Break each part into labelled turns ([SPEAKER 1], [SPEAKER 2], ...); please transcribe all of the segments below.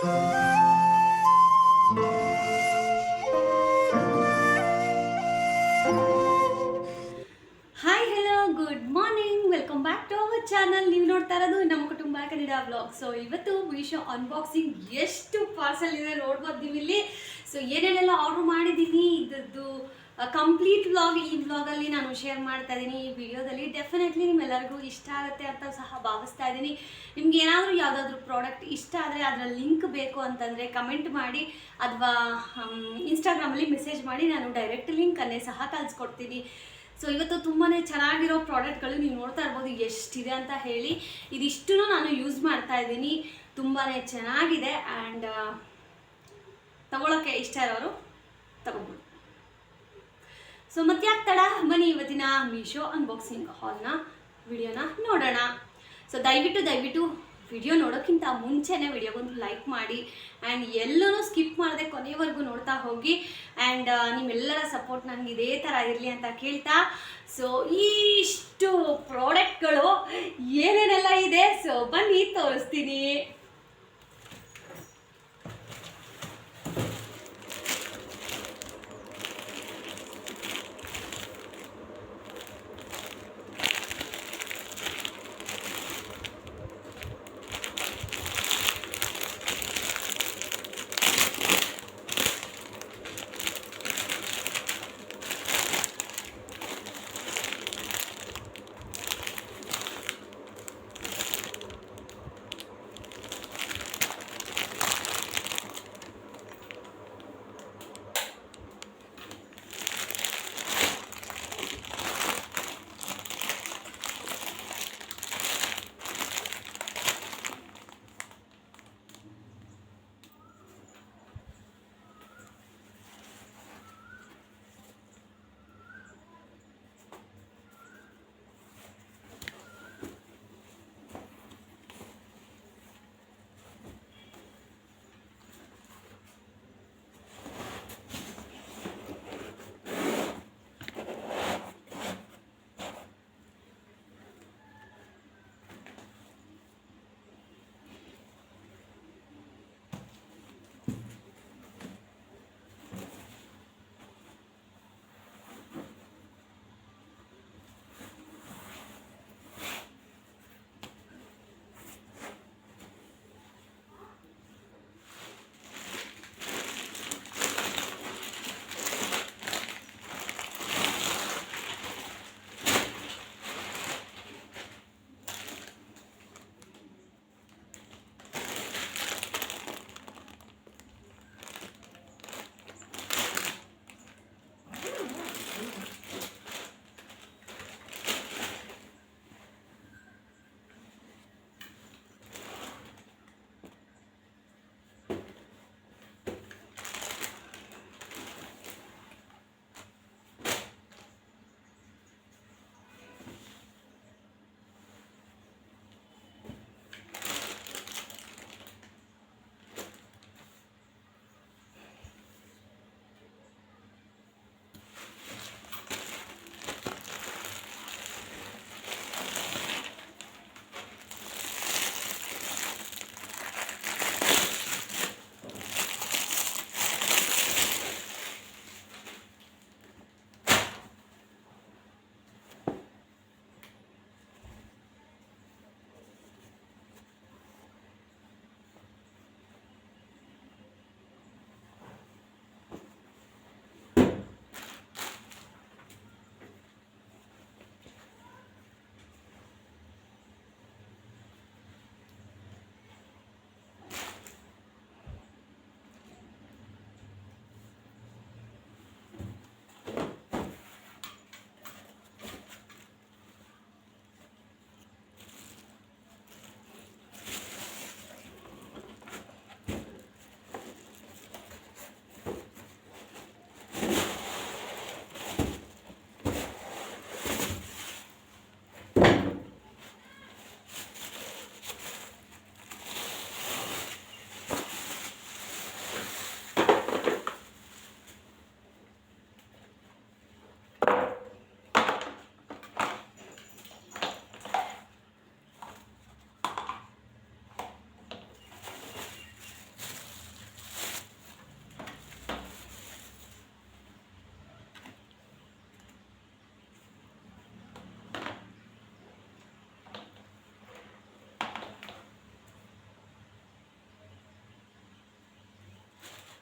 [SPEAKER 1] Hi hello good morning welcome back to our channel ನೀವು ನೋಡ್ತಾ ಇರೋದು ನಮ್ಮ ಕುಟುಂಬ ಕನ್ನಡ ಬ್ಲಾಗ್ ಸೊ ಇವತ್ತು ಮೀಶೋ ಅನ್ಬಾಕ್ಸಿಂಗ್ ಎಷ್ಟು ಪಾರ್ಸಲ್ ಇದೆ ನೋಡ್ಬೋದು ನೀವು ಇಲ್ಲಿ ಸೊ ಏನೇನೆಲ್ಲ ಆರ್ಡರ್ ಮಾಡಿದ್ದೀನಿ ಇದ್ದದ್ದು ಕಂಪ್ಲೀಟ್ ವ್ಲಾಗ್ ಈ ವ್ಲಾಗಲ್ಲಿ ನಾನು ಶೇರ್ ಮಾಡ್ತಾ ಇದ್ದೀನಿ. ಈ ವಿಡಿಯೋದಲ್ಲಿ ಡೆಫಿನೆಟ್ಲಿ ನಿಮ್ಮೆಲ್ಲರಿಗೂ ಇಷ್ಟ ಆಗುತ್ತೆ ಅಂತ ಸಹ ಭಾವಿಸ್ತಾ ಇದ್ದೀನಿ. ನಿಮ್ಗೆ ಏನಾದರೂ ಯಾವುದಾದ್ರೂ ಪ್ರಾಡಕ್ಟ್ ಇಷ್ಟ ಆದರೆ ಅದರ ಲಿಂಕ್ ಬೇಕು ಅಂತಂದರೆ ಕಮೆಂಟ್ ಮಾಡಿ ಅಥವಾ ಇನ್ಸ್ಟಾಗ್ರಾಮಲ್ಲಿ ಮೆಸೇಜ್ ಮಾಡಿ ನಾನು ಡೈರೆಕ್ಟ್ ಲಿಂಕನ್ನೇ ಸಹ ಕಳಿಸ್ಕೊಡ್ತೀನಿ. ಸೊ ಇವತ್ತು ತುಂಬಾ ಚೆನ್ನಾಗಿರೋ ಪ್ರಾಡಕ್ಟ್ಗಳು ನೀವು ನೋಡ್ತಾ ಇರ್ಬೋದು. ಎಷ್ಟಿದೆ ಅಂತ ಹೇಳಿ. ಇದಿಷ್ಟು ನಾನು ಯೂಸ್ ಮಾಡ್ತಾ ಇದ್ದೀನಿ. ತುಂಬಾ ಚೆನ್ನಾಗಿದೆ. ಆ್ಯಂಡ್ ತಗೊಳ್ಳೋಕ್ಕೆ ಇಷ್ಟ ಇರೋರು ತಗೋಬೋದು. ಸೊ ಮತ್ತೆ ಯಾಕೆ ತಡ ಬನ್ನಿ ಇವತ್ತಿನ ಮೀಶೋ ಅನ್ಬಾಕ್ಸಿಂಗ್ ಹಾಲ್ನ ವಿಡಿಯೋನ ನೋಡೋಣ. ಸೊ ದಯವಿಟ್ಟು ದಯವಿಟ್ಟು ವಿಡಿಯೋ ನೋಡೋಕ್ಕಿಂತ ಮುಂಚೆನೇ ವಿಡಿಯೋಗೊಂದು ಲೈಕ್ ಮಾಡಿ. ಆ್ಯಂಡ್ ಎಲ್ಲೂ ಸ್ಕಿಪ್ ಮಾಡದೆ ಕೊನೆವರೆಗೂ ನೋಡ್ತಾ ಹೋಗಿ. ಆ್ಯಂಡ್ ನಿಮ್ಮೆಲ್ಲರ ಸಪೋರ್ಟ್ ನನಗೆ ಇದೇ ಥರ ಇರಲಿ ಅಂತ ಕೇಳ್ತಾ. ಸೊ ಇಷ್ಟು ಪ್ರಾಡಕ್ಟ್ಗಳು ಏನೇನೆಲ್ಲ ಇದೆ? ಸೊ ಬನ್ನಿ, ತೋರಿಸ್ತೀನಿ.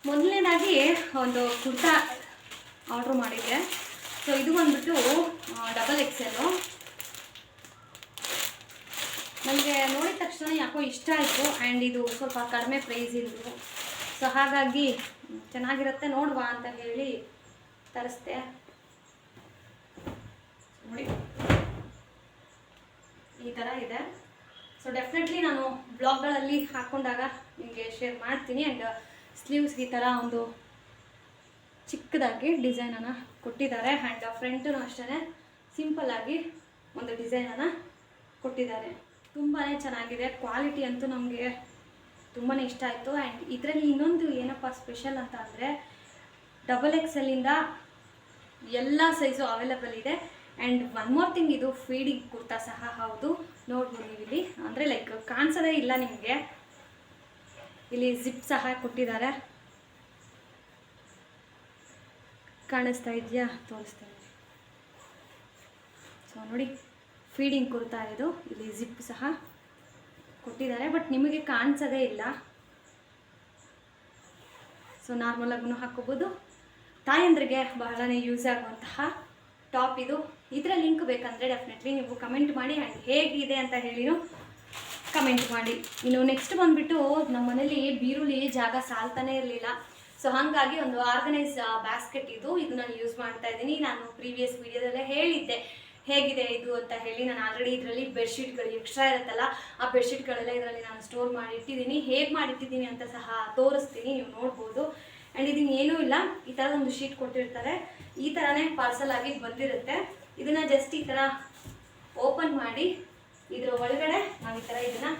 [SPEAKER 1] ಮೊದಲನೇದಾಗಿ ಒಂದು ಕುರ್ತಾ ಆರ್ಡ್ರ್ ಮಾಡಿದ್ದೆ. ಸೊ ಇದು ಬಂದ್ಬಿಟ್ಟು ಡಬಲ್ ಎಕ್ಸೆಲು ನನಗೆ ನೋಡಿದ ತಕ್ಷಣ ಯಾಕೋ ಇಷ್ಟ ಆಯಿತು. ಆ್ಯಂಡ್ ಇದು ಸ್ವಲ್ಪ ಕಡಿಮೆ ಪ್ರೈಸ್ ಇದು. ಸೊ ಹಾಗಾಗಿ ಚೆನ್ನಾಗಿರುತ್ತೆ, ನೋಡುವ ಅಂತ ಹೇಳಿ ತರಿಸ್ದೆ. ನೋಡಿ. ಈ ಥರ ಇದೆ. ಸೊ ಡೆಫಿನೆಟ್ಲಿ ನಾನು ಬ್ಲಾಗ್ಗಳಲ್ಲಿ ಹಾಕ್ಕೊಂಡಾಗ ನಿಮಗೆ ಶೇರ್ ಮಾಡ್ತೀನಿ. ಆ್ಯಂಡ್ ಸ್ಲೀವ್ಸ್ ಈ ಥರ ಒಂದು ಚಿಕ್ಕದಾಗಿ ಡಿಸೈನನ್ನು ಕೊಟ್ಟಿದ್ದಾರೆ. ಆ್ಯಂಡ್ ಫ್ರಂಟೂ ಅಷ್ಟೇ ಸಿಂಪಲ್ಲಾಗಿ ಒಂದು ಡಿಸೈನನ್ನು ಕೊಟ್ಟಿದ್ದಾರೆ. ತುಂಬಾ ಚೆನ್ನಾಗಿದೆ. ಕ್ವಾಲಿಟಿ ಅಂತೂ ನಮಗೆ ತುಂಬಾ ಇಷ್ಟ ಆಯಿತು. ಆ್ಯಂಡ್ ಇದರಲ್ಲಿ ಇನ್ನೊಂದು ಏನಪ್ಪ ಸ್ಪೆಷಲ್ ಅಂತ ಅಂದರೆ ಡಬಲ್ ಎಕ್ಸಲ್ಲಿಂದ ಎಲ್ಲ ಸೈಜು ಅವೈಲಬಲ್ ಇದೆ. ಆ್ಯಂಡ್ ಒನ್ ಮೋರ್ ಥಿಂಗ್ ಇದು ಫೀಡಿಂಗ್ ಕುರ್ತಾ ಸಹ ಹೌದು. ನೋಡ್ಬೋದು ನೀವು ಇಲ್ಲಿ. ಅಂದರೆ ಲೈಕ್ ಕಾಣಿಸೋದೇ ಇಲ್ಲ ನಿಮಗೆ. ಇಲ್ಲಿ ಜಿಪ್ ಸಹ ಕೊಟ್ಟಿದ್ದಾರೆ. ಕಾಣಿಸ್ತಾ ಇದೆಯಾ? ತೋರಿಸ್ತೀನಿ ಸೊ ನೋಡಿ ಫೀಡಿಂಗ್ ಕುರ್ತಾ ಇದು ಇಲ್ಲಿ ಜಿಪ್ ಸಹ ಕೊಟ್ಟಿದ್ದಾರೆ ಬಟ್ ನಿಮಗೆ ಕಾಣಿಸೋದೇ ಇಲ್ಲ. ಸೊ ನಾರ್ಮಲಾಗೂ ಹಾಕೋಬೋದು ತಾಯಂದ್ರಿಗೆ ಬಹಳನೇ ಯೂಸ್ ಆಗುವಂತಹ ಟಾಪ್ ಇದು. ಇದರ ಲಿಂಕ್ ಬೇಕಂದರೆ ಡೆಫಿನೆಟ್ಲಿ ನೀವು ಕಮೆಂಟ್ ಮಾಡಿ ಹೇಗಿದೆ ಅಂತ ಹೇಳಿನೂ ಕಮೆಂಟ್ ಮಾಡಿ. ಇನ್ನು ನೆಕ್ಸ್ಟ್ ಬಂದುಬಿಟ್ಟು ನಮ್ಮ ಮನೇಲಿ ಬೀರುಳಿ ಜಾಗ ಸಾಲ್ತಾನೆ ಇರಲಿಲ್ಲ. ಸೊ ಹಾಗಾಗಿ ಒಂದು ಆರ್ಗನೈಸ್ ಬ್ಯಾಸ್ಕೆಟ್ ಇದು ಇದು ನಾನು ಯೂಸ್ ಮಾಡ್ತಾ ಇದ್ದೀನಿ. ನಾನು ಪ್ರೀವಿಯಸ್ ವಿಡಿಯೋದಲ್ಲೇ ಹೇಳಿದ್ದೆ. ಹೇಗಿದೆ ಇದು ಅಂತ ಹೇಳಿ ನಾನು ಆಲ್ರೆಡಿ ಇದರಲ್ಲಿ ಬೆಡ್ಶೀಟ್ಗಳು ಎಕ್ಸ್ಟ್ರಾ ಇರುತ್ತಲ್ಲ, ಆ ಬೆಡ್ಶೀಟ್ಗಳೆಲ್ಲ ಇದರಲ್ಲಿ ನಾನು ಸ್ಟೋರ್ ಮಾಡಿ ಇಟ್ಟಿದ್ದೀನಿ. ಹೇಗೆ ಮಾಡಿಟ್ಟಿದ್ದೀನಿ ಅಂತ ಸಹ ತೋರಿಸ್ತೀನಿ, ನೀವು ನೋಡ್ಬೋದು. ಆ್ಯಂಡ್ ಇದನ್ನು ಏನೂ ಇಲ್ಲ. ಈ ಥರದ ಒಂದು ಶೀಟ್ ಕೊಟ್ಟಿರ್ತಾರೆ. ಈ ಥರನೇ ಪಾರ್ಸಲ್ ಆಗಿ ಬಂದಿರುತ್ತೆ. ಇದನ್ನು ಜಸ್ಟ್ ಈ ಥರ ಓಪನ್ ಮಾಡಿ ಇದರ ಒಳಗಡೆ ನಾವು ಈ ಥರ ಇದನ್ನ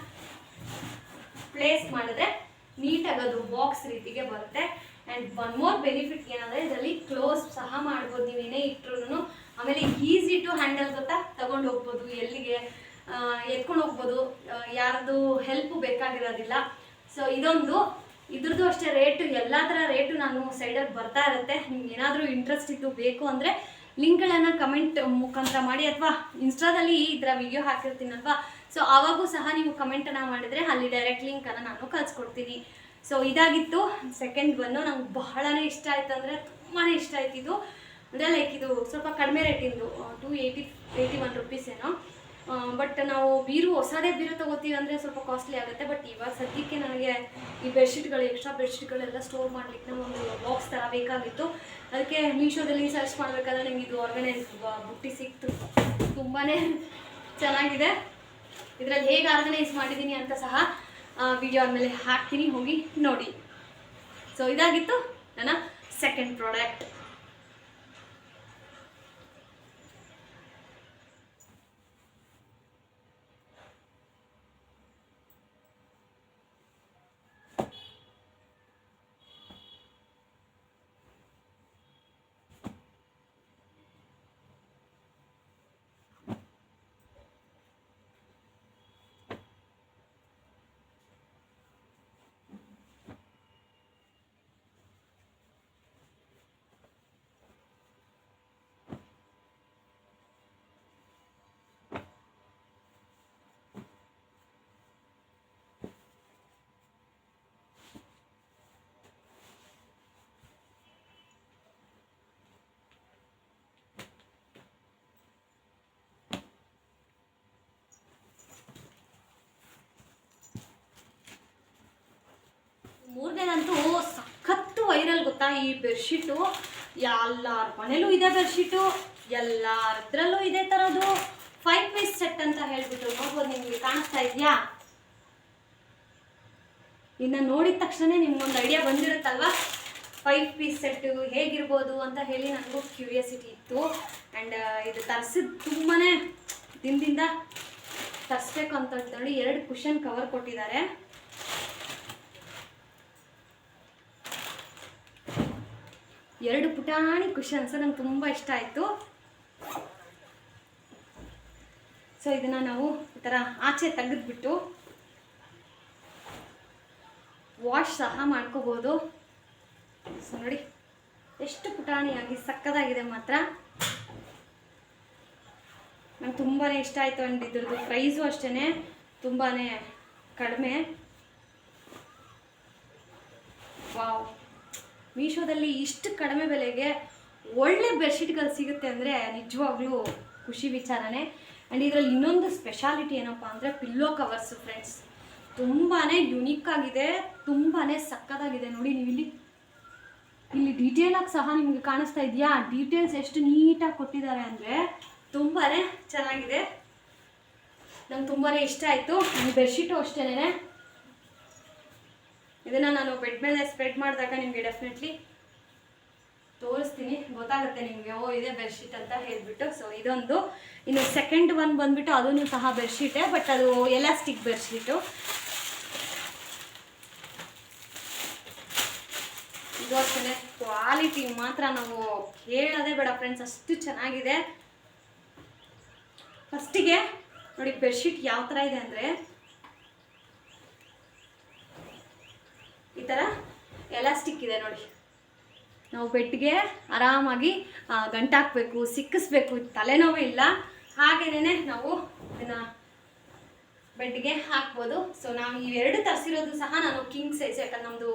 [SPEAKER 1] ಪ್ಲೇಸ್ ಮಾಡಿದ್ರೆ ನೀಟಾಗಿ ಅದು ಬಾಕ್ಸ್ ರೀತಿಗೆ ಬರುತ್ತೆ. ಆ್ಯಂಡ್ ಒನ್ ಮೋರ್ ಬೆನಿಫಿಟ್ ಏನಂದರೆ ಇದರಲ್ಲಿ ಕ್ಲೋಸ್ ಸಹ ಮಾಡ್ಬೋದು. ನೀವೇನೇ ಇಟ್ಟರು ಆಮೇಲೆ ಈಸಿ ಟು ಹ್ಯಾಂಡಲ್ ಗೊತ್ತಾ? ತಗೊಂಡು ಹೋಗ್ಬೋದು. ಎಲ್ಲಿಗೆ ಎತ್ಕೊಂಡು ಹೋಗ್ಬೋದು. ಯಾರ್ದು ಹೆಲ್ಪ್ ಬೇಕಾಗಿರೋದಿಲ್ಲ. ಸೊ ಇದೊಂದು, ಇದ್ರದ್ದು ಅಷ್ಟೇ ರೇಟು ಎಲ್ಲ ಥರ ರೇಟು ನಾನು ಸೈಡಲ್ಲಿ ಬರ್ತಾ ಇರುತ್ತೆ. ನಿಮ್ಗೆ ಏನಾದರೂ ಇಂಟ್ರೆಸ್ಟ್ ಇದ್ದು ಬೇಕು ಅಂದರೆ ಲಿಂಕ್ಗಳನ್ನು ಕಮೆಂಟ್ ಮುಖಾಂತರ ಮಾಡಿ ಅಥವಾ ಇನ್ಸ್ಟಾದಲ್ಲಿ ಇದರ ವಿಡಿಯೋ ಹಾಕಿರ್ತೀನಲ್ವಾ? ಸೊ ಆವಾಗೂ ಸಹ ನೀವು ಕಮೆಂಟನ್ನು ಮಾಡಿದರೆ ಅಲ್ಲಿ ಡೈರೆಕ್ಟ್ ಲಿಂಕನ್ನು ನಾನು ಕಳ್ಸ್ಕೊಡ್ತೀನಿ. ಸೊ ಇದಾಗಿತ್ತು. ಸೆಕೆಂಡ್ ಒನ್ನು ನಂಗೆ ಬಹಳನೇ ಇಷ್ಟ ಆಯ್ತು ಅಂದರೆ ತುಂಬಾ ಇಷ್ಟ ಆಯ್ತು ಇದು. ಅಂದರೆ ಲೈಕ್ ಇದು ಸ್ವಲ್ಪ ಕಡಿಮೆ ರೇಟಿಂದು two eighty eighty one rupees ಏನೋ. ಬಟ್ ನಾವು ಬೀರು ಹೊಸದೇ ಬೀರು ತಗೋತೀವಿ ಅಂದರೆ ಸ್ವಲ್ಪ ಕಾಸ್ಟ್ಲಿ ಆಗುತ್ತೆ. ಬಟ್ ಇವಾಗ ಸದ್ಯಕ್ಕೆ ನನಗೆ ಈ ಬೆಡ್ಶೀಟ್ಗಳು ಎಕ್ಸ್ಟ್ರಾ ಬೆಡ್ಶೀಟ್ಗಳೆಲ್ಲ ಸ್ಟೋರ್ ಮಾಡಲಿಕ್ಕೆ ಒಂದು ಬಾಕ್ಸ್ ಥರ ಬೇಕಾಗಿತ್ತು. ಅದಕ್ಕೆ ಮೀಶೋದಲ್ಲಿ ಸರ್ಚ್ ಮಾಡಬೇಕಾದ್ರೆ ನಿಮ್ಗೆ ಇದು ಆರ್ಗನೈಸ್ ಬುಟ್ಟಿ ಸಿಕ್ತು. ತುಂಬಾ ಚೆನ್ನಾಗಿದೆ. ಇದರಲ್ಲಿ ಹೇಗೆ ಆರ್ಗನೈಸ್ ಮಾಡಿದ್ದೀನಿ ಅಂತ ಸಹ ವಿಡಿಯೋ ಆದಮೇಲೆ ಹಾಕ್ತೀನಿ. ಹೋಗಿ ನೋಡಿ. ಸೊ ಇದಾಗಿತ್ತು ನನ್ನ ಸೆಕೆಂಡ್ ಪ್ರಾಡಕ್ಟ್ ಮೂರನೇದಂತೂ ಸಖತ್ತು ವೈರಲ್ ಗೊತ್ತಾ ಈ ಬೆಡ್ಶೀಟು ಎಲ್ಲರ ಮನೇಲೂ ಇದೆ ಬೆಡ್ಶೀಟು ಎಲ್ಲರದ್ರಲ್ಲೂ ಇದೇ ಥರದ್ದು ಫೈವ್ ಪೀಸ್ ಸೆಟ್ ಅಂತ ಹೇಳ್ಬಿಟ್ಟು ನೋಡ್ಬೋದು ನಿಮಗೆ ಕಾಣಿಸ್ತಾ ಇದೆಯಾ? ಇನ್ನು ನೋಡಿದ ತಕ್ಷಣ ನಿಮ್ಗೊಂದು ಐಡಿಯಾ ಬಂದಿರುತ್ತಲ್ವಾ? ಫೈವ್ ಪೀಸ್ ಸೆಟ್ಟು ಹೇಗಿರ್ಬೋದು ಅಂತ ಹೇಳಿ ನನಗೂ ಕ್ಯೂರಿಯಾಸಿಟಿ ಇತ್ತು. ಆ್ಯಂಡ್ ಇದು ತರಿಸಿದ ತುಂಬಾ ದಿನದಿಂದ ತರಿಸ್ಬೇಕು ಅಂತ ನೋಡಿ ಎರಡು ಕುಷನ್ ಕವರ್ ಕೊಟ್ಟಿದ್ದಾರೆ. ಎರಡು ಪುಟಾಣಿ ಕುಷನ್ಸ್ ನಂಗೆ ತುಂಬ ಇಷ್ಟ ಆಯಿತು. ಸೊ ಇದನ್ನು ನಾವು ಈ ಥರ ಆಚೆ ತೆಗೆದ್ಬಿಟ್ಟು ವಾಶ್ ಸಹ ಮಾಡ್ಕೋಬೋದು. ಸೊ ನೋಡಿ, ಎಷ್ಟು ಪುಟಾಣಿಯಾಗಿ ಸಕ್ಕದಾಗಿದೆ ಮಾತ್ರ. ನಂಗೆ ತುಂಬಾ ಇಷ್ಟ ಆಯಿತು ಅಂಡ್ ಇದ್ರದ್ದು ಪ್ರೈಸು ಅಷ್ಟೇ ತುಂಬಾ ಕಡಿಮೆ. ವಾವ್ ಮೀಶೋದಲ್ಲಿ ಇಷ್ಟು ಕಡಿಮೆ ಬೆಲೆಗೆ ಒಳ್ಳೆ ಬೆಡ್ಶೀಟ್ಗಳು ಸಿಗುತ್ತೆ ಅಂದರೆ ನಿಜವಾಗ್ಲೂ ಖುಷಿ ವಿಚಾರನೇ. ಆ್ಯಂಡ್ ಇದರಲ್ಲಿ ಇನ್ನೊಂದು ಸ್ಪೆಷಾಲಿಟಿ ಏನಪ್ಪ ಅಂದರೆ ಪಿಲ್ಲೋ ಕವರ್ಸು ಫ್ರೆಂಡ್ಸ್ ತುಂಬಾ ಯುನೀಕ್ ಆಗಿದೆ ತುಂಬಾ ಸಕ್ಕತ್ತಾಗಿದೆ ನೋಡಿ ನೀವು ಇಲ್ಲಿ ಇಲ್ಲಿ ಡೀಟೇಲ್ ಆಗಿ ಸಹ ನಿಮಗೆ ಕಾಣಿಸ್ತಾ ಇದೆಯಾ? ಡೀಟೇಲ್ಸ್ ಎಷ್ಟು ನೀಟಾಗಿ ಕೊಟ್ಟಿದ್ದಾರೆ ಅಂದರೆ ತುಂಬಾ ಚೆನ್ನಾಗಿದೆ. ನಂಗೆ ತುಂಬಾ ಇಷ್ಟ ಆಯಿತು. ಈ ಬೆಡ್ಶೀಟು ಅಷ್ಟೇನೆ ಇದನ್ನು ನಾನು ಬೆಡ್ ಮೇಲೆ ಸ್ಪ್ರೆಡ್ ಮಾಡಿದಾಗ ನಿಮಗೆ ಡೆಫಿನೆಟ್ಲಿ ತೋರಿಸ್ತೀನಿ. ಗೊತ್ತಾಗುತ್ತೆ ನಿಮಗೆ, ಓ, ಇದೆ ಬೆಡ್ಶೀಟ್ ಅಂತ ಹೇಳ್ಬಿಟ್ಟು. ಸೊ ಇದೊಂದು. ಇನ್ನು ಸೆಕೆಂಡ್ ಒನ್ ಬಂದ್ಬಿಟ್ಟು ಅದೂ ಸಹ ಬೆಡ್ಶೀಟೇ ಬಟ್ ಅದು ಎಲಾಸ್ಟಿಕ್ ಬೆಡ್ಶೀಟು ಇದು ಅಷ್ಟೇ. ಕ್ವಾಲಿಟಿ ಮಾತ್ರ ನಾವು ಹೇಳೋದೇ ಬೇಡ ಫ್ರೆಂಡ್ಸ್ ಅಷ್ಟು ಚೆನ್ನಾಗಿದೆ. ಫಸ್ಟಿಗೆ ನೋಡಿ ಬೆಡ್ಶೀಟ್ ಯಾವ ಥರ ಇದೆ ಅಂದರೆ ಈ ಥರ ಎಲಾಸ್ಟಿಕ್ ಇದೆ ನೋಡಿ ನಾವು ಬೆಡ್ಗೆ ಆರಾಮಾಗಿ ಗಂಟಾಕಬೇಕು, ಸಿಕ್ಕಿಸ್ಬೇಕು. ತಲೆನೋವು ಇಲ್ಲ. ಹಾಗೇನೆ ನಾವು ಇದನ್ನು ಬೆಡ್ಗೆ ಹಾಕ್ಬೋದು. ಸೊ ನಾವು ಇವೆರಡು ತರಿಸಿರೋದು ಸಹ ನಾನು ಕಿಂಗ್ ಸೈಜ್ ಯಾಕಂದ್ರೆ ನಮ್ಮದು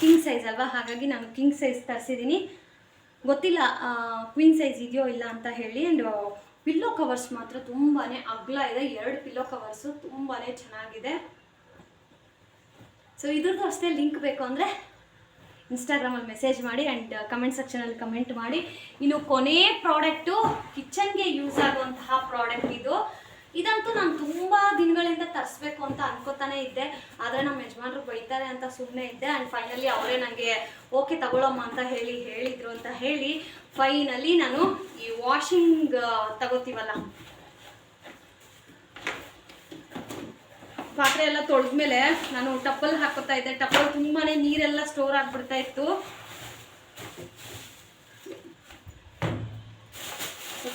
[SPEAKER 1] ಕಿಂಗ್ ಸೈಜ್ ಅಲ್ವಾ? ಹಾಗಾಗಿ ನಾನು ಕಿಂಗ್ ಸೈಜ್ ತರಿಸಿದ್ದೀನಿ ಗೊತ್ತಿಲ್ಲ ಕ್ವೀನ್ ಸೈಜ್ ಇದೆಯೋ ಇಲ್ಲ ಅಂತ ಹೇಳಿ. ಆ್ಯಂಡ್ ಪಿಲ್ಲೋ ಕವರ್ಸ್ ಮಾತ್ರ ತುಂಬಾ ಅಗ್ಲ ಇದೆ. ಎರಡು ಪಿಲ್ಲೋ ಕವರ್ಸು ತುಂಬಾ ಚೆನ್ನಾಗಿದೆ. ಸೊ ಇದ್ರದ್ದು ಅಷ್ಟೇ ಲಿಂಕ್ ಬೇಕು ಅಂದರೆ ಇನ್ಸ್ಟಾಗ್ರಾಮಲ್ಲಿ ಮೆಸೇಜ್ ಮಾಡಿ ಆ್ಯಂಡ್ ಕಮೆಂಟ್ ಸೆಕ್ಷನಲ್ಲಿ ಕಮೆಂಟ್ ಮಾಡಿ. ಇನ್ನು ಕೊನೆ ಪ್ರಾಡಕ್ಟು ಕಿಚನ್ಗೆ ಯೂಸ್ ಆಗುವಂತಹ ಪ್ರಾಡಕ್ಟ್ ಇದು. ಇದಂತೂ ನಾನು ತುಂಬ ದಿನಗಳಿಂದ ತರಿಸ್ಬೇಕು ಅಂತ ಅನ್ಕೋತಾನೆ ಇದ್ದೆ. ಆದರೆ ನಮ್ಮ ಯಜಮಾನರು ಬೈತಾರೆ ಅಂತ ಸುಮ್ಮನೆ ಇದ್ದೆ. ಆ್ಯಂಡ್ ಫೈನಲಿ ಅವರೇ ನನಗೆ ಓಕೆ ತಗೊಳಮ್ಮ ಅಂತ ಹೇಳಿ, ಹೇಳಿದರು ಅಂತ ಹೇಳಿ ಫೈನಲಿ ನಾನು ಈ ವಾಷಿಂಗ್ ತಗೋತೀವಲ್ಲ? ಪಾತ್ರೆ ಎಲ್ಲ ತೊಳೆದ್ಮೇಲೆ ನಾನು ಟಪ್ಪಲ್ ಹಾಕೋತಾ ಇದ್ದೆ. ಟಪ್ಪಲ್ ತುಂಬಾನೇ ನೀರೆಲ್ಲ ಸ್ಟೋರ್ ಆಗ್ಬಿಡ್ತಾ ಇತ್ತು.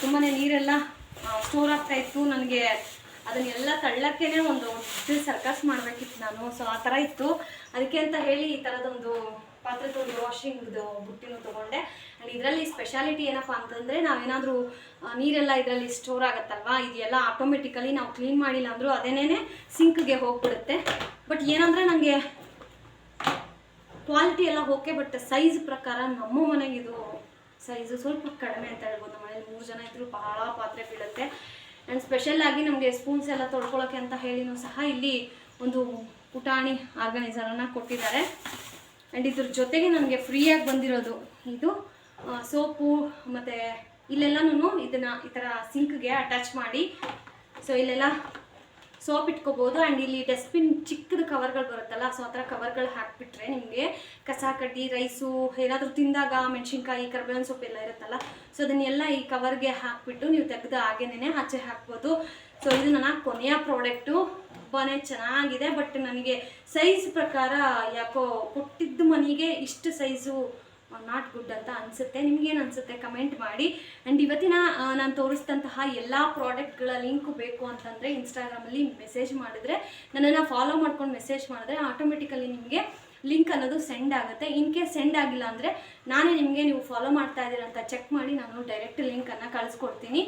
[SPEAKER 1] ತುಂಬಾ ನೀರೆಲ್ಲ ಸ್ಟೋರ್ ಆಗ್ತಾ ಇತ್ತು. ನನಗೆ ಅದನ್ನೆಲ್ಲ ತಳ್ಳಕ್ಕೇನೆ ಒಂದು ಸರ್ಕಸ್ ಮಾಡಬೇಕಿತ್ತು ನಾನು. ಸೊ ಆ ಥರ ಇತ್ತು. ಅದಕ್ಕೆ ಅಂತ ಹೇಳಿ ಈ ಥರದೊಂದು ಪಾತ್ರೆ ತೊಳೆದು ವಾಷಿಂಗ್ದು ಬುಟ್ಟಿನೂ ತೊಗೊಂಡೆ. ಆ್ಯಂಡ್ ಇದರಲ್ಲಿ ಸ್ಪೆಷಾಲಿಟಿ ಏನಪ್ಪ ಅಂತಂದರೆ ನಾವೇನಾದರೂ ನೀರೆಲ್ಲ ಇದರಲ್ಲಿ ಸ್ಟೋರ್ ಆಗುತ್ತಲ್ವಾ ಇದೆಲ್ಲ ಆಟೋಮೆಟಿಕಲಿ ನಾವು ಕ್ಲೀನ್ ಮಾಡಿಲ್ಲ ಅಂದರೂ ಅದೇನೇ ಸಿಂಕ್ಗೆ ಹೋಗ್ಬಿಡುತ್ತೆ. ಬಟ್ ಏನಂದರೆ ನನಗೆ ಕ್ವಾಲಿಟಿ ಎಲ್ಲ ಓಕೆ ಬಟ್ ಸೈಜ್ ಪ್ರಕಾರ ನಮ್ಮ ಮನೆಗೆ ಇದು ಸೈಜು ಸ್ವಲ್ಪ ಕಡಿಮೆ ಅಂತ ಹೇಳ್ಬೋದು. ನಮ್ಮ ಮನೇಲಿ ಮೂರು ಜನ ಇದ್ದರೂ ಬಹಳ ಪಾತ್ರೆ ಬೀಳುತ್ತೆ. ಆ್ಯಂಡ್ ಸ್ಪೆಷಲ್ ಆಗಿ ನಮಗೆ ಸ್ಪೂನ್ಸ್ ಎಲ್ಲ ತೊಳ್ಕೊಳ್ಳೋಕೆ ಅಂತ ಹೇಳಿನೂ ಸಹ ಇಲ್ಲಿ ಒಂದು ಪುಟಾಣಿ ಆರ್ಗನೈಸರನ್ನು ಕೊಟ್ಟಿದ್ದಾರೆ. ಆ್ಯಂಡ್ ಇದ್ರ ಜೊತೆಗೆ ನನಗೆ ಫ್ರೀಯಾಗಿ ಬಂದಿರೋದು ಇದು ಸೋಪು, ಮತ್ತು ಇಲ್ಲೆಲ್ಲನೂ ಇದನ್ನು ಈ ಥರ ಸಿಂಕ್ಗೆ ಅಟ್ಯಾಚ್ ಮಾಡಿ. ಸೊ ಇಲ್ಲೆಲ್ಲ ಸೋಪ್ ಇಟ್ಕೋಬೋದು. ಆ್ಯಂಡ್ ಇಲ್ಲಿ ಡಸ್ಟ್ಬಿನ್ ಚಿಕ್ಕದ ಕವರ್ಗಳು ಬರುತ್ತಲ್ಲ ಸೊ ಆ ಥರ ಕವರ್ಗಳು ಹಾಕಿಬಿಟ್ರೆ ನಿಮಗೆ ಕಸ, ಕಡ್ಡಿ ರೈಸು ಏನಾದರೂ ತಿಂದಾಗ ಮೆಣಸಿನ್ಕಾಯಿ, ಕರ್ಬೇವಿನ ಸೊಪ್ಪು ಎಲ್ಲ ಇರುತ್ತಲ್ಲ ಸೊ ಅದನ್ನೆಲ್ಲ ಈ ಕವರ್ಗೆ ಹಾಕಿಬಿಟ್ಟು ನೀವು ತೆಗೆದು ಹಾಗೆನೇ ಆಚೆ ಹಾಕ್ಬೋದು. ಸೊ ಇದು ನನ್ನ ಕೊನೆಯ ಪ್ರಾಡಕ್ಟು ತುಂಬಾ ಚೆನ್ನಾಗಿದೆ, ಬಟ್ ನನಗೆ ಸೈಜ್ ಪ್ರಕಾರ ಯಾಕೋ ಕೊಟ್ಟಿದ್ದ ಮನೆಗೆ ಇಷ್ಟು ಸೈಜು ನಾಟ್ ಗುಡ್ ಅಂತ ಅನಿಸುತ್ತೆ. ನಿಮಗೇನು ಅನಿಸುತ್ತೆ? ಕಮೆಂಟ್ ಮಾಡಿ. ಆ್ಯಂಡ್ ಇವತ್ತಿನ ನಾನು ತೋರಿಸಿದಂತಹ ಎಲ್ಲ ಪ್ರಾಡಕ್ಟ್ಗಳ ಲಿಂಕ್ ಬೇಕು ಅಂತಂದರೆ ಇನ್ಸ್ಟಾಗ್ರಾಮಲ್ಲಿ ಮೆಸೇಜ್ ಮಾಡಿದ್ರೆ, ನನ್ನನ್ನು ಫಾಲೋ ಮಾಡ್ಕೊಂಡು ಮೆಸೇಜ್ ಮಾಡಿದ್ರೆ ಆಟೋಮೆಟಿಕಲಿ ನಿಮಗೆ ಲಿಂಕ್ ಅನ್ನೋದು ಸೆಂಡ್ ಆಗುತ್ತೆ. ಇನ್ ಕೇಸ್ ಸೆಂಡ್ ಆಗಿಲ್ಲ ಅಂದರೆ ನಾನೇ ನಿಮಗೆ ನೀವು ಫಾಲೋ ಮಾಡ್ತಾ ಇದ್ದೀರಾ ಅಂತ ಚೆಕ್ ಮಾಡಿ ನಾನು ಡೈರೆಕ್ಟ್ ಲಿಂಕನ್ನು ಕಳಿಸ್ಕೊಡ್ತೀನಿ.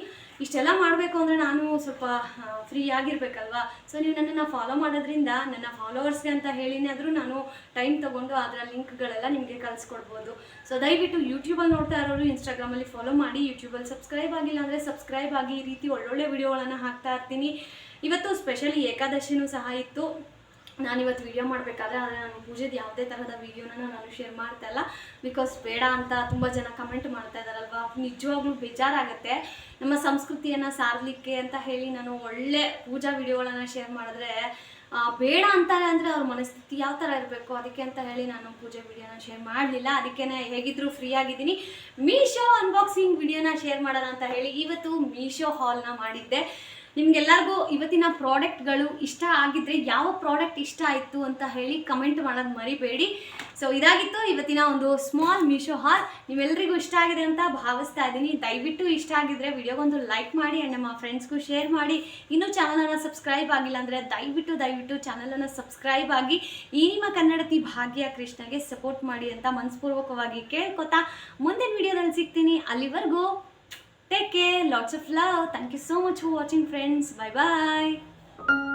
[SPEAKER 1] ಇಷ್ಟೆಲ್ಲ ಮಾಡಬೇಕು ಅಂದರೆ ನಾನು ಸ್ವಲ್ಪ ಫ್ರೀ ಆಗಿರಬೇಕಲ್ವಾ? ಸೊ ನೀವು ನನ್ನನ್ನು ಫಾಲೋ ಮಾಡೋದ್ರಿಂದ, ನನ್ನ ಫಾಲೋವರ್ಸ್ಗೆ ಅಂತ ಹೇಳಿನಾದರೂ ನಾನು ಟೈಮ್ ತೊಗೊಂಡು ಅದರ ಲಿಂಕ್ಗಳೆಲ್ಲ ನಿಮಗೆ ಕಳಿಸ್ಕೊಡ್ಬೋದು. ಸೊ ದಯವಿಟ್ಟು ಯೂಟ್ಯೂಬಲ್ಲಿ ನೋಡ್ತಾ ಇರೋರು ಇನ್ಸ್ಟಾಗ್ರಾಮಲ್ಲಿ ಫಾಲೋ ಮಾಡಿ. ಯೂಟ್ಯೂಬಲ್ಲಿ ಸಬ್ಸ್ಕ್ರೈಬ್ ಆಗಿಲ್ಲ ಅಂದರೆ ಸಬ್ಸ್ಕ್ರೈಬ್ ಆಗಿ ಈ ರೀತಿ ಒಳ್ಳೊಳ್ಳೆ ವಿಡಿಯೋಗಳನ್ನು ಹಾಕ್ತಾ ಇರ್ತೀನಿ. ಇವತ್ತು ಸ್ಪೆಷಲಿ ಏಕಾದಶಿನೂ ಸಹ ಇತ್ತು. ನಾನಿವತ್ತು ವಿಡಿಯೋ ಮಾಡಬೇಕಾದ್ರೆ ಆದರೆ ನಾನು ಪೂಜೆದು ಯಾವುದೇ ಥರದ ವಿಡಿಯೋನ ನಾನು ಶೇರ್ ಮಾಡ್ತಾ ಇಲ್ಲ. ಬಿಕಾಸ್ ಬೇಡ ಅಂತ ತುಂಬ ಜನ ಕಮೆಂಟ್ ಮಾಡ್ತಾ ಇದ್ದಾರಲ್ವಾ? ನಿಜವಾಗ್ಲೂ ಬೇಜಾರಾಗುತ್ತೆ. ನಮ್ಮ ಸಂಸ್ಕೃತಿಯನ್ನು ಸಾರಲಿಕ್ಕೆ ಅಂತ ಹೇಳಿ ನಾನು ಒಳ್ಳೆ ಪೂಜಾ ವಿಡಿಯೋಗಳನ್ನು ಶೇರ್ ಮಾಡಿದ್ರೆ ಬೇಡ ಅಂತಾರೆ ಅಂದರೆ ಅವ್ರ ಮನಸ್ಥಿತಿ ಯಾವ ಥರ ಇರಬೇಕು? ಅದಕ್ಕೆ ಅಂತ ಹೇಳಿ ನಾನು ಪೂಜೆ ವಿಡಿಯೋನ ಶೇರ್ ಮಾಡಲಿಲ್ಲ. ಅದಕ್ಕೆ ಹೇಗಿದ್ದರೂ ಫ್ರೀ ಆಗಿದ್ದೀನಿ. ಮೀಶೋ ಅನ್ಬಾಕ್ಸಿಂಗ್ ವಿಡಿಯೋನ ಶೇರ್ ಮಾಡೋಣ ಅಂತ ಹೇಳಿ ಇವತ್ತು ಮೀಶೋ ಹಾಲ್ನ ಮಾಡಿದ್ದೆ. ನಿಮ್ಗೆಲ್ಲರಿಗೂ ಇವತ್ತಿನ ಪ್ರಾಡಕ್ಟ್ಗಳು ಇಷ್ಟ ಆಗಿದ್ರೆ ಯಾವ ಪ್ರಾಡಕ್ಟ್ ಇಷ್ಟ ಆಯಿತು ಅಂತ ಹೇಳಿ ಕಮೆಂಟ್ ಮಾಡೋದು ಮರಿಬೇಡಿ. ಸೊ ಇದಾಗಿತ್ತು ಇವತ್ತಿನ ಒಂದು ಸ್ಮಾಲ್ ಮೀಶೋ ಹಾಲ್. ನೀವೆಲ್ಲರಿಗೂ ಇಷ್ಟ ಆಗಿದೆ ಅಂತ ಭಾವಿಸ್ತಾ ಇದ್ದೀನಿ. ದಯವಿಟ್ಟು ಇಷ್ಟ ಆಗಿದ್ರೆ ವಿಡಿಯೋಗೊಂದು ಲೈಕ್ ಮಾಡಿ ಆ್ಯಂಡ್ ನಮ್ಮ ಫ್ರೆಂಡ್ಸ್ಗೂ ಶೇರ್ ಮಾಡಿ. ಇನ್ನೂ ಚಾನಲನ್ನು ಸಬ್ಸ್ಕ್ರೈಬ್ ಆಗಿಲ್ಲ ಅಂದರೆ ದಯವಿಟ್ಟು ದಯವಿಟ್ಟು ಚಾನಲನ್ನು ಸಬ್ಸ್ಕ್ರೈಬ್ ಆಗಿ ಈ ನಿಮ್ಮ ಕನ್ನಡತಿ ಭಾಗ್ಯ ಕೃಷ್ಣಗೆ ಸಪೋರ್ಟ್ ಮಾಡಿ ಅಂತ ಮನಸ್ಪೂರ್ವಕವಾಗಿ ಕೇಳ್ಕೊತಾ ಮುಂದಿನ ವಿಡಿಯೋದಲ್ಲಿ ಸಿಗ್ತೀನಿ. ಅಲ್ಲಿವರೆಗೂ Take care, lots of love. Thank you so much for watching, friends. Bye bye.